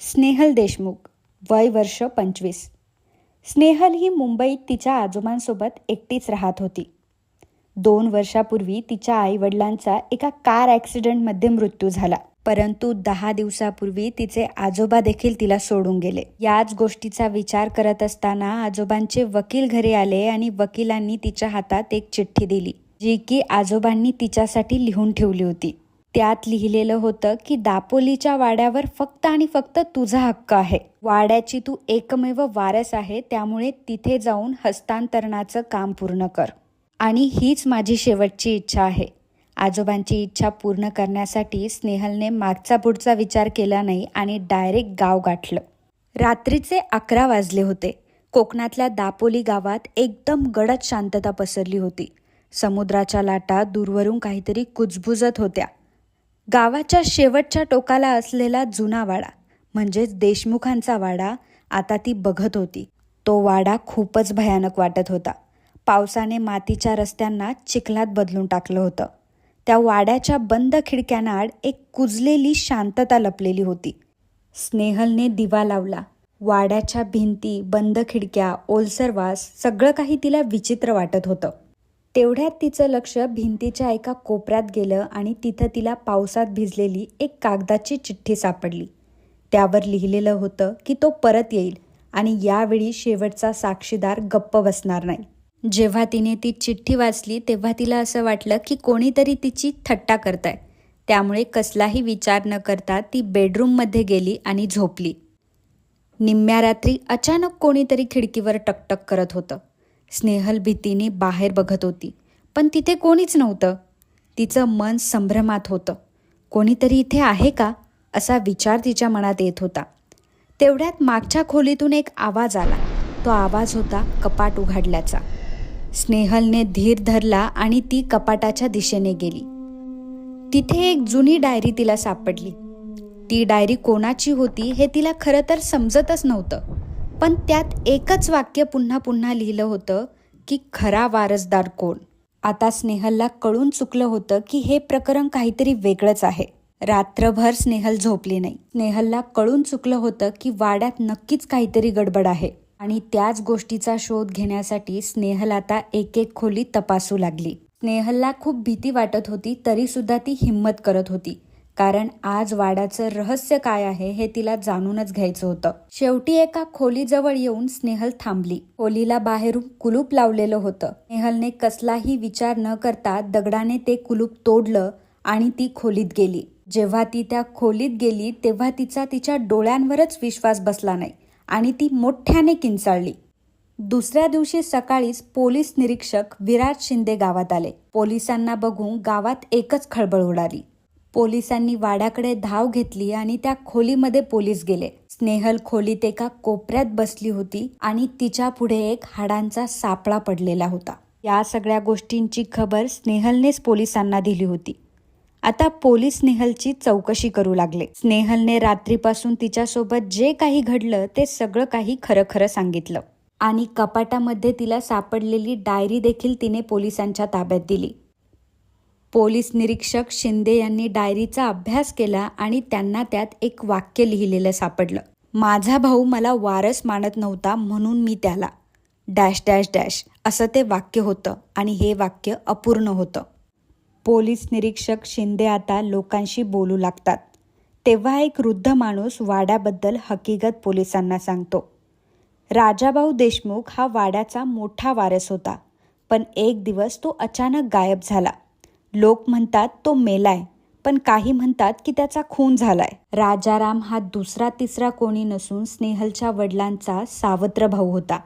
स्नेहल देशमुख वय वर्ष पंचवीस. स्नेहल ही मुंबईत तिच्या आजोबांसोबत एकटीच राहत होती. दोन वर्षापूर्वी तिच्या आईवडिलांचा एका कार ॲक्सिडेंटमध्ये मृत्यू झाला. परंतु दहा दिवसापूर्वी तिचे आजोबा देखील तिला सोडून गेले. याच गोष्टीचा विचार करत असताना आजोबांचे वकील घरी आले आणि वकिलांनी तिच्या हातात एक चिठ्ठी दिली जी की आजोबांनी तिच्यासाठी लिहून ठेवली होती. त्यात लिहिलेलं होतं की दापोलीच्या वाड्यावर फक्त आणि फक्त तुझा हक्क आहे. वाड्याची तू एकमेव वारस आहे त्यामुळे तिथे जाऊन हस्तांतरणाचं काम पूर्ण कर. आणि हीच माझी शेवटची इच्छा आहे. आजोबांची इच्छा पूर्ण करण्यासाठी स्नेहलने मागचा पुढचा विचार केला नाही आणि डायरेक्ट गाव गाठलं. रात्रीचे अकरा वाजले होते. कोकणातल्या दापोली गावात एकदम गडद शांतता पसरली होती. समुद्राच्या लाटा दूरवरून काहीतरी कुजबुजत होत्या. गावाच्या शेवटच्या टोकाला असलेला जुना वाडा म्हणजेच देशमुखांचा वाडा आता ती बघत होती. तो वाडा खूपच भयानक वाटत होता. पावसाने मातीच्या रस्त्यांना चिखलात बदलून टाकलं होतं. त्या वाड्याच्या बंद खिडक्यांआड एक कुजलेली शांतता लपलेली होती. स्नेहलने दिवा लावला. वाड्याच्या भिंती बंद खिडक्या ओलसरवास सगळं काही तिला विचित्र वाटत होतं. तेवढ्यात तिचं लक्ष भिंतीच्या एका कोपऱ्यात गेलं आणि तिथं तिला पावसात भिजलेली एक कागदाची चिठ्ठी सापडली. त्यावर लिहिलेलं होतं की तो परत येईल आणि यावेळी शेवटचा साक्षीदार गप्प बसणार नाही. जेव्हा तिने ती चिठ्ठी वाचली तेव्हा तिला असं वाटलं की कोणीतरी तिची थट्टा करताय. त्यामुळे कसलाही विचार न करता ती बेडरूममध्ये गेली आणि झोपली. निम्म्या रात्री अचानक कोणीतरी खिडकीवर टकटक करत होतं. स्नेहल भीतीने बाहेर बघत होती. पण तिथे कोणीच नव्हतं. तिचं मन संभ्रमात होतं. कोणीतरी इथे आहे का? असा विचार तिच्या मनात येत होता. तेवढ्यात मागच्या खोलीतून एक आवाज आला. तो आवाज होता कपाट उघडल्याचा. स्नेहलने धीर धरला आणि ती कपाटाच्या दिशेने गेली. तिथे एक जुनी डायरी तिला सापडली. ती डायरी कोणाची होती हे तिला खरं तर समजतच नव्हतं. पण त्यात एकच वाक्य पुन्हा पुन्हा लिहिलं होतं की खरा वारसदार कोण? आता स्नेहलला कळून चुकलं होतं की हे प्रकरण काहीतरी वेगळंच आहे. रात्रभर स्नेहल झोपली नाही. स्नेहलला कळून चुकलं होतं की वाड्यात नक्कीच काहीतरी गडबड आहे. आणि त्याच गोष्टीचा शोध घेण्यासाठी स्नेहल आता एक एक खोली तपासू लागली. स्नेहलला खूप भीती वाटत होती तरी सुद्धा ती हिंमत करत होती. कारण आज वाड्याचं रहस्य काय आहे हे तिला जाणूनच घ्यायचं होतं. शेवटी एका खोलीजवळ येऊन स्नेहल थांबली. खोलीला बाहेरून कुलूप लावलेलं होतं. स्नेहलने कसलाही विचार न करता दगडाने ते कुलूप तोडलं आणि ती खोलीत गेली. जेव्हा ती त्या खोलीत गेली तेव्हा तिचा तिच्या डोळ्यांवरच विश्वास बसला नाही आणि ती मोठ्याने किंचाळली. दुसऱ्या दिवशी सकाळीच पोलीस निरीक्षक विराट शिंदे गावात आले. पोलिसांना बघून गावात एकच खळबळ उडाली. पोलिसांनी वाड्याकडे धाव घेतली आणि त्या खोलीमध्ये पोलीस गेले. स्नेहल खोलीत एका कोपऱ्यात बसली होती आणि तिच्या पुढे एक हाडांचा सापळा पडलेला होता. या सगळ्या गोष्टींची खबर स्नेहलनेच पोलिसांना दिली होती. आता पोलीस स्नेहलची चौकशी करू लागले. स्नेहलने रात्रीपासून तिच्यासोबत जे काही घडलं ते सगळं काही खरं खरं सांगितलं. आणि कपाटामध्ये तिला सापडलेली डायरी देखील तिने पोलिसांच्या ताब्यात दिली. पोलीस निरीक्षक शिंदे यांनी डायरीचा अभ्यास केला आणि त्यांना त्यात एक वाक्य लिहिलेलं सापडलं. माझा भाऊ मला वारस मानत नव्हता म्हणून मी त्याला डॅश डॅश डॅश असं ते वाक्य होतं आणि हे वाक्य अपूर्ण होतं. पोलीस निरीक्षक शिंदे आता लोकांशी बोलू लागतात. तेव्हा एक वृद्ध माणूस वाड्याबद्दल हकीकत पोलिसांना सांगतो. राजाभाऊ देशमुख हा वाड्याचा मोठा वारस होता पण एक दिवस तो अचानक गायब झाला. लोक म्हणतात तो मेलाय पण काही म्हणतात की त्याचा खून झालाय. राजाराम हा दुसरा तिसरा कोणी नसून स्नेहलच्या वडिलांचा सावत्र भाऊ होता.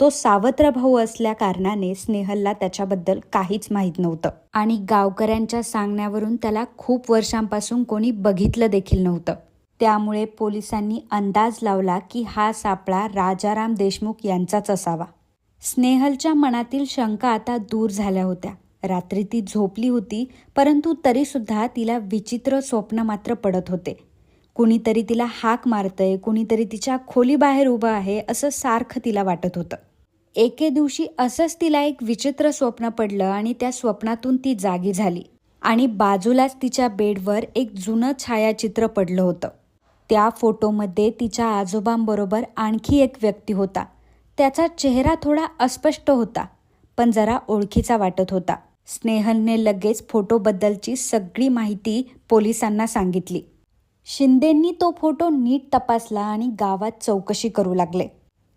तो सावत्र भाऊ असल्या कारणाने स्नेहलला त्याच्याबद्दल काहीच माहीत नव्हतं. आणि गावकऱ्यांच्या सांगण्यावरून त्याला खूप वर्षांपासून कोणी बघितलं देखील नव्हतं. त्यामुळे पोलिसांनी अंदाज लावला की हा सापळा राजाराम देशमुख यांचाच असावा. स्नेहलच्या मनातील शंका आता दूर झाल्या होत्या. रात्री ती झोपली होती परंतु तरीसुद्धा तिला विचित्र स्वप्न मात्र पडत होते. कुणीतरी तिला हाक मारतंय कुणीतरी तिच्या खोलीबाहेर उभं आहे असं सारखं तिला वाटत होतं. एके दिवशी असंच तिला एक विचित्र स्वप्न पडलं आणि त्या स्वप्नातून ती जागी झाली. आणि बाजूलाच तिच्या बेडवर एक जुनं छायाचित्र पडलं होतं. त्या फोटोमध्ये तिच्या आजोबांबरोबर आणखी एक व्यक्ती होता. त्याचा चेहरा थोडा अस्पष्ट होता पण जरा ओळखीचा वाटत होता. स्नेहलने लगेच फोटोबद्दलची सगळी माहिती पोलिसांना सांगितली. शिंदेंनी तो फोटो नीट तपासला आणि गावात चौकशी करू लागले.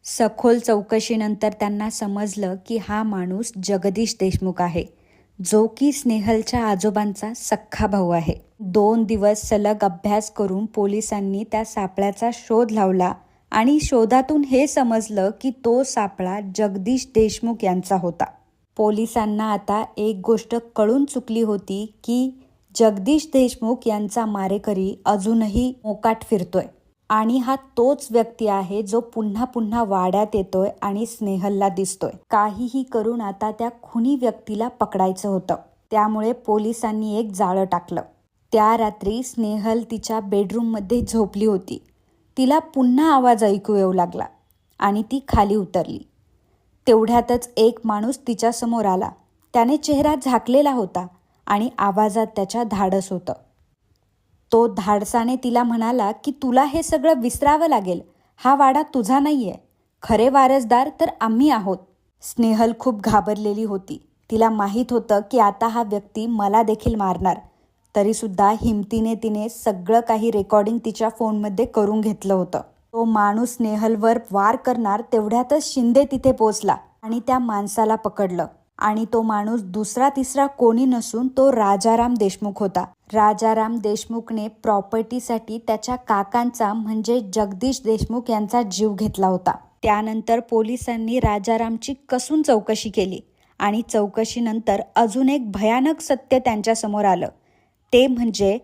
सखोल चौकशीनंतर त्यांना समजलं की हा माणूस जगदीश देशमुख आहे जो की स्नेहलच्या आजोबांचा सख्खा भाऊ आहे. दोन दिवस सलग अभ्यास करून पोलिसांनी त्या सापळ्याचा शोध लावला आणि शोधातून हे समजलं की तो सापळा जगदीश देशमुख यांचा होता. पोलिसांना आता एक गोष्ट कळून चुकली होती की जगदीश देशमुख यांचा मारेकरी अजूनही मोकाट फिरतोय. आणि हा तोच व्यक्ती आहे जो पुन्हा पुन्हा वाड्यात येतोय आणि स्नेहलला दिसतोय. काहीही करून आता त्या खुनी व्यक्तीला पकडायचं होतं. त्यामुळे पोलिसांनी एक जाळं टाकलं. त्या रात्री स्नेहल तिच्या बेडरूममध्ये झोपली होती. तिला पुन्हा आवाज ऐकू येऊ लागला आणि ती खाली उतरली. तेवढ्यातच एक माणूस तिच्यासमोर आला. त्याने चेहरा झाकलेला होता आणि आवाजात त्याच्या धाडस होतं. तो धाडसाने तिला म्हणाला की तुला हे सगळं विसरावं लागेल. हा वाडा तुझा नाही आहे खरे वारसदार तर आम्ही आहोत. स्नेहल खूप घाबरलेली होती. तिला माहीत होतं की आता हा व्यक्ती मला देखील मारणार. तरीसुद्धा हिमतीने तिने सगळं काही रेकॉर्डिंग तिच्या फोनमध्ये करून घेतलं होतं. तो माणूस नेहलवर वार करणार तेवढ्यातच शिंदे तिथे पोचला आणि त्या माणसाला पकडलं. आणि तो माणूस दुसरा तिसरा कोणी नसून तो राजाराम देशमुख होता. राजाराम देशमुखने प्रॉपर्टीसाठी त्याच्या काकांचा म्हणजे जगदीश देशमुख यांचा जीव घेतला होता. त्यानंतर पोलिसांनी राजारामची कसून चौकशी केली आणि चौकशीनंतर अजून एक भयानक सत्य त्यांच्यासमोर आलं. ते म्हणजे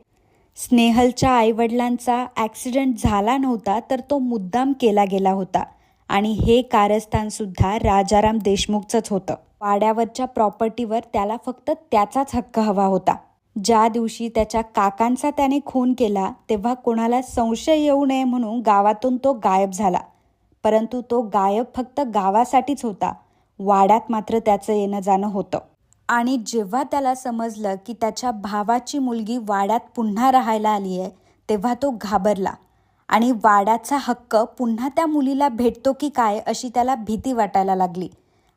स्नेहलच्या आईवडिलांचा ॲक्सिडेंट झाला नव्हता तर तो मुद्दाम केला गेला होता. आणि हे कारस्थानसुद्धा राजाराम देशमुखचंच होतं. वाड्यावरच्या प्रॉपर्टीवर त्याला फक्त त्याचाच हक्क हवा होता. ज्या दिवशी त्याच्या काकांचा त्याने खून केला तेव्हा कोणाला संशय येऊ नये म्हणून गावातून तो गायब झाला. परंतु तो गायब फक्त गावासाठीच होता. वाड्यात मात्र त्याचं येणं जाणं होतं. आणि जेव्हा त्याला समजलं की त्याच्या भावाची मुलगी वाड्यात पुन्हा राहायला आली आहे तेव्हा तो घाबरला. आणि वाड्याचा हक्क पुन्हा त्या मुलीला भेटतो की काय अशी त्याला भीती वाटायला लागली.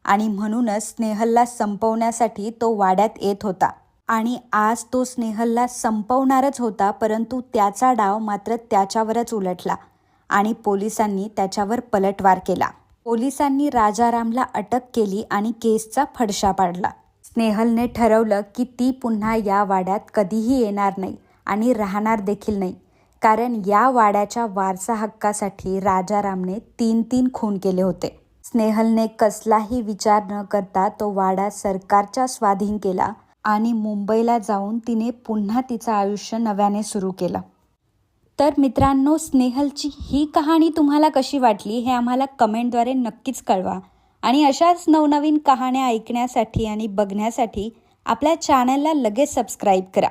आणि म्हणूनच स्नेहलला संपवण्यासाठी तो वाड्यात येत होता. आणि आज तो स्नेहलला संपवणारच होता परंतु त्याचा डाव मात्र त्याच्यावरच उलटला आणि पोलिसांनी त्याच्यावर पलटवार केला. पोलिसांनी राजारामला अटक केली आणि केसचा फडशा पाडला. स्नेहलने ठरवलं की ती पुन्हा या वाड्यात कधीही येणार नाही आणि राहणार देखील नाही. कारण या वाड्याच्या वारसा हक्कासाठी राजारामने तीन तीन खून केले होते. स्नेहलने कसलाही विचार न करता तो वाडा सरकारच्या स्वाधीन केला आणि मुंबईला जाऊन तिने पुन्हा तिचं आयुष्य नव्याने सुरू केलं. तर मित्रांनो स्नेहलची ही कहाणी तुम्हाला कशी वाटली हे आम्हाला कमेंटद्वारे नक्कीच कळवा. आणि अशाच नवनवीन कहाण्या ऐकण्यासाठी आणि बघण्यासाठी आपल्या चॅनलला लगेच सबस्क्राईब करा.